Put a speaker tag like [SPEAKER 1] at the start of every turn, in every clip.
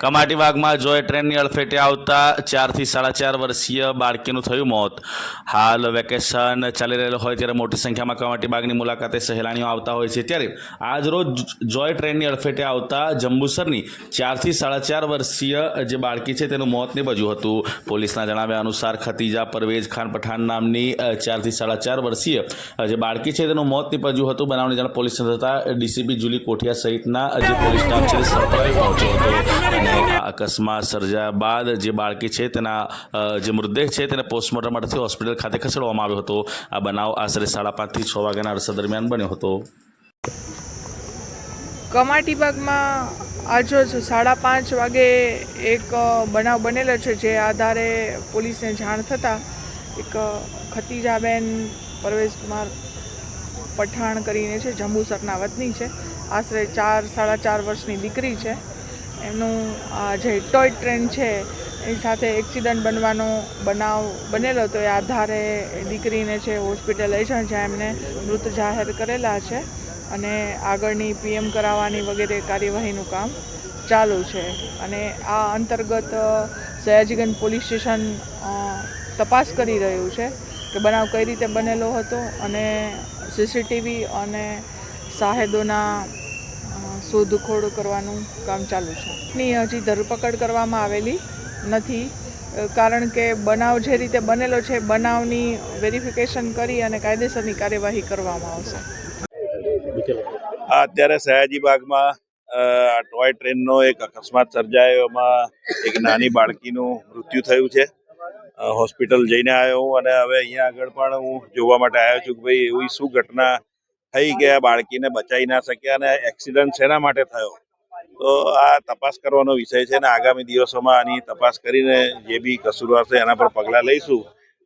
[SPEAKER 1] કમાટી બાગમાં જોય ટ્રેનની અડફેટે આવતા ચારથી સાડા ચાર વર્ષીય બાળકીનું થયું મોત. હાલ વેકેશન ચાલી રહેલું હોય ત્યારે મોટી સંખ્યામાં કમાટી બાગની મુલાકાતે સહેલાણીઓ આવતા હોય છે. ત્યારે આજરોજ જોય ટ્રેનની અડફેટે આવતા જંબુસરની ચારથી સાડા ચાર વર્ષીય જે બાળકી છે તેનું મોત નિપજ્યું હતું. પોલીસના જણાવ્યા અનુસાર ખતીજા પરવેઝ ખાન પઠાણ નામની ચારથી સાડા ચાર વર્ષીય જે બાળકી છે તેનું મોત નિપજ્યું હતું. બનાવની જાણ પોલીસને થતાં ડીસીપી જુલી કોઠિયા સહિતના જે પોલીસ સ્ટાફ છે તે પહોંચ્યો હતો. અકસ્માત સર્જાયા બાદ જે બાળકી છે તેના જે મૃતદેહ છે તેને પોસ્ટમોર્ટમ માટે હોસ્પિટલ ખાતે ખસેડવામાં આવ્યો હતો. આ બનાવ આશરે સાડા પાંચથી છ વાગ્યાના અરસા દરમિયાન બન્યો હતો.
[SPEAKER 2] કમાટી બાગમાં આજરોજ સાડા પાંચ વાગે એક બનાવ બનેલો છે જે આધારે પોલીસને જાણ થતાં એક ખતીજાબેન પરવેશકુમાર પઠાણ કરીને છે, જંબુસરના વતની છે. આશરે ચાર, સાડા ચાર વર્ષની દીકરી છે. એમનું જે ટોય ટ્રેન છે એની સાથે એક્સિડન્ટ બનવાનો બનાવ બનેલો તો એ આધારે દીકરીને છે હોસ્પિટલ લઈ જાય એમને મૃત જાહેર કરેલા છે અને આગળની પીએમ કરાવવાની વગેરે કાર્યવાહીનું કામ ચાલુ છે. અને આ અંતર્ગત સયાજીગંજ પોલીસ સ્ટેશન તપાસ કરી રહ્યું છે કે બનાવ કઈ રીતે બનેલો હતો અને સીસીટીવી અને સાહેદોના શોધખોળ કરવાનું કામ ચાલુ છે. ની હજી ધરપકડ કરવામાં આવેલી નથી કારણ કે બનાવ જે રીતે બનેલો છે, બનાવની વેરિફિકેશન કરી અને કાયદેસરની કાર્યવાહી કરવામાં આવશે.
[SPEAKER 3] અત્યારે સયાજી બાગમાં ટોય ટ્રેનનો એક અકસ્માત સર્જાયો, એમાં એક નાની બાળકીનું મૃત્યુ થયું છે. હોસ્પિટલ જઈને આવ્યો હું અને હવે અહીંયા આગળ પણ હું જોવા માટે આવ્યો છું કે ભાઈ, એવી શું ઘટના થઈ ગયા બાળકીને બચાવી ના શક્યા અને એક્સિડન્ટ શેના માટે થયો? તો આ તપાસ કરવાનો વિષય છે ને આગામી દિવસોમાં આની તપાસ કરીને જે બી કસૂરવાર છે એના પર પગલાં લઈશું.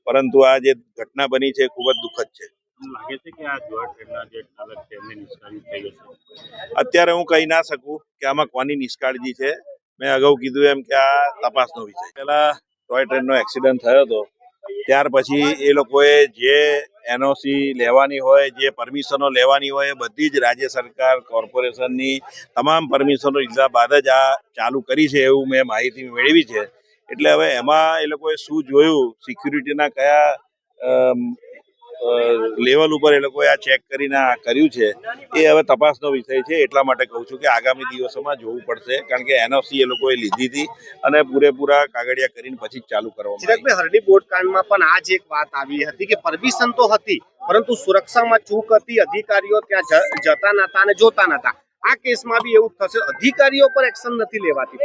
[SPEAKER 3] પરંતુ આ જે ઘટના બની છે ખૂબ જ દુઃખદ છે.
[SPEAKER 4] લાગે છે કે આ જોવા ટ્રેનના જે ચાલક છે એમને નિષ્કાળજી થઈ ગઈ
[SPEAKER 3] અત્યારે હું કહી ના શકું કે આમાં કોની નિષ્કાળજી છે. મેં અગાઉ કીધું એમ કે આ તપાસનો વિષય પહેલા ટોય ટ્રેનનો એક્સિડન્ટ થયો હતો. ત્યાર પછી એ લોકોએ જે એનઓસી લેવાની હોય, જે પરમિશનો લેવાની હોય, એ બધી જ રાજ્ય સરકાર કોર્પોરેશનની તમામ પરમિશનો લીધા બાદ જ આ ચાલુ કરી છે એવું મેં માહિતી મેળવી છે. એટલે હવે એમાં એ લોકોએ શું જોયું? સિક્યુરિટીના કયા લેવલ ઉપર એ લોકોએ આ ચેક કરીને આ કર્યું છે. એ હવે તપાસનો વિષય છે. એટલા માટે કહું છું કે આગામી દિવસોમાં જોવું પડશે. કારણ કે એનઓસી એ લોકોએ લીધી હતી અને પૂરેપૂરા કાગળિયા કરીને પછી ચાલુ કરવામાં
[SPEAKER 5] ચિરાગભાઈ હરડી બોટ કાંડમાં પણ આ જ એક વાત આવી હતી કે પરમિશન તો હતી પરંતુ સુરક્ષામાં ચૂક હતી અધિકારીઓ ત્યાં જતા નતા અને જોતા નતા. આ કેસમાં બી એવું થશે. અધિકારીઓ પર એક્શન નથી લેવાતી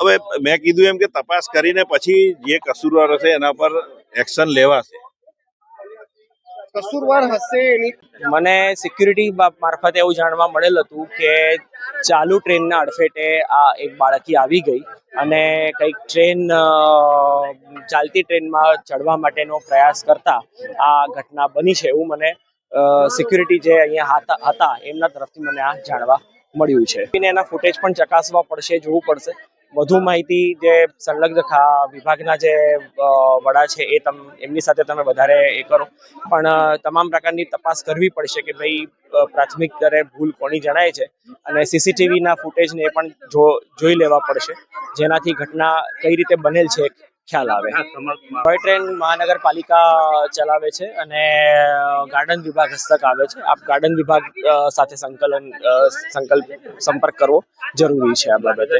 [SPEAKER 3] હવે મેં કીધું એમ કે તપાસ કરીને પછી જે કસૂરવાર હશે એના પર એક્શન લેવાશે.
[SPEAKER 5] કસૂરવાર હશે એની?
[SPEAKER 6] મને સિક્યુરિટી મારફતે એવું જાણવા મળેલ હતું કે ચાલુ ટ્રેનના અડફેટે આ એક બાળકી આવી ગઈ અને કંઈક ટ્રેન ચાલતી ટ્રેનમાં ચડવા માટેનો પ્રયાસ કરતા આ ઘટના બની છે એવું મને સિક્યુરિટી જે અહીંયા હતા એમના તરફથી મને આ જાણવા મળ્યું છે. એના ફૂટેજ પણ ચકાસવા પડશે, જોવું પડશે. વધુ માહિતી જે સંલગ્ન વિભાગના જે વડા છે એ તમ, એમની સાથે તમે વધારે એ કરો. પણ તમામ પ્રકારની તપાસ કરવી પડશે કે ભાઈ પ્રાથમિક દરે ભૂલ કોની જણાય છે અને સીસીટીવીના ફૂટેજને પણ જો, જોઈ લેવા પડશે. જેનાથી ઘટના કઈ રીતે બનેલ છે ખ્યાલ આવે. ટોય ટ્રેન મહાનગરપાલિકા ચલાવે છે અને ગાર્ડન વિભાગ હસ્તક આવે છે. આપ ગાર્ડન વિભાગ સાથે સંકલન સંકલ્પ સંપર્ક કરવો જરૂરી છે આ બાબતે.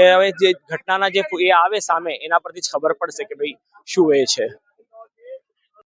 [SPEAKER 6] એ હવે જે ઘટનાના જે એ આવે સામે એના પરથી જ ખબર પડશે કે ભાઈ શું એ છે.